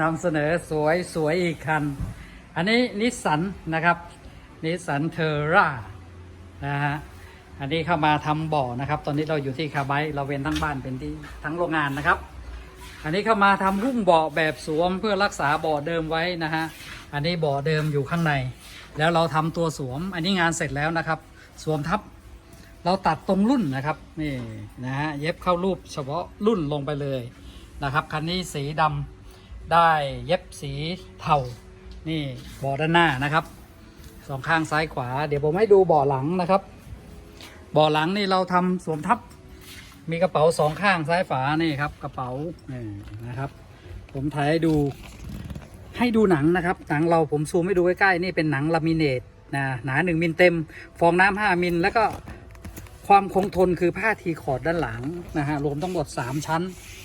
นำเสนอสวยสวยอีกคัน อันนี้นิสสันนะครับนิสสันเทอร่านะฮะอันนี้เข้ามาทำบ่อนะครับ ตอนนี้เราอยู่ที่คาไบต์เราเว้นทั้งบ้านเป็นที่ทั้งโรงงานนะครับ อันนี้เข้ามาทำหุ้มบ่อแบบสวมเพื่อรักษาบ่อเดิมไว้นะฮะอันนี้บ่อเดิมอยู่ข้างใน แล้วเราทำตัวสวม อันนี้งานเสร็จแล้วนะครับ สวมทับ เราตัดตรงรุ่นนะครับนี่นะฮะเย็บเข้ารูปเฉพาะรุ่นลงไปเลยนะครับคันนี้สีดำ ได้เย็บสีเทา นี่เบาด้านหน้านะครับสองข้างซ้ายขวา เดี๋ยวผมให้ดูเบาะหลังนะครับเบาะหลังนี่เราทำสวมทับ มีกระเป๋าสองข้างซ้ายฝานี่ครับ กระเป๋านี่นะครับ ผมถ่ายให้ดูให้ดูหนังนะครับ หนังเราผมซูมให้ดูใกล้ๆนี่เป็นหนังลามิเนตนะหนาหนึ่งมิลเต็ม ฟองน้ำห้ามิลแล้วก็ ความคงทนคือผ้าทีคอร์ดด้านหลังนะฮะรวมทั้งหมด 3 ชั้น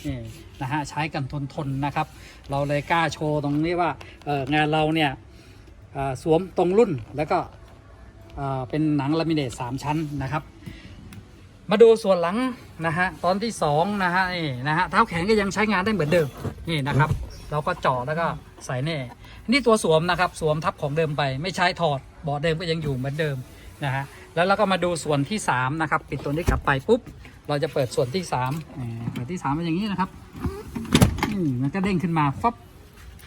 นี่นะฮะใช้กันทนทนนะครับ เราเลยกล้าโชว์ตรงนี้ว่า งานเราเนี่ยสวมตรงรุ่นแล้วก็เป็นหนังลามิเนต3ชั้นนะครับ มาดูส่วนหลังนะฮะตอนที่2นะฮะนี่นะฮะเท้าแขนก็ยังใช้งานได้เหมือนเดิมนี่นะครับ เราก็เจาะแล้วก็ใส่แน่นี่ตัวสวมนะครับสวมทับของเดิมไป ไม่ใช้ถอดเบาะเดิมก็ยังอยู่เหมือนเดิมนะฮะ แล้วเราก็มาดูส่วนที่ 3 นะครับ ปิดตัวนี้กลับไปปุ๊บ เราจะเปิดส่วนที่3อ่าเปิดที่3เป็นอย่างนี้นะครับอืมมันก็เด้งขึ้นมาฟับ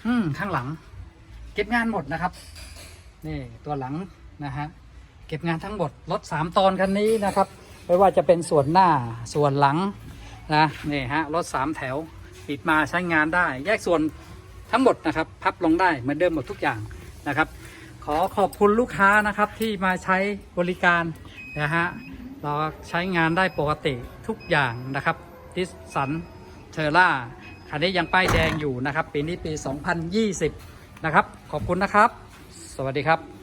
อืมข้างหลัง เก็บงานหมดนะครับ นี่ตัวหลังนะฮะเก็บงานทั้งหมดรถ3ตอนคันนี้นะครับไม่ว่าจะเป็นส่วนหน้าส่วนหลังนะนี่ฮะรถ3แถวปิดมาใช้งานได้ แยกส่วนทั้งหมดนะครับ พับลงได้เหมือนเดิมหมดทุกอย่างนะครับ ขอขอบคุณลูกค้านะครับที่มาใช้บริการนะฮะเราใช้งานได้ปกติทุกอย่างนะครับดิสสันเทอร่าคันนี้ยังป้ายแดงอยู่นะครับ ปีนี้ปี 2020 นะครับ ขอบคุณนะครับ สวัสดีครับ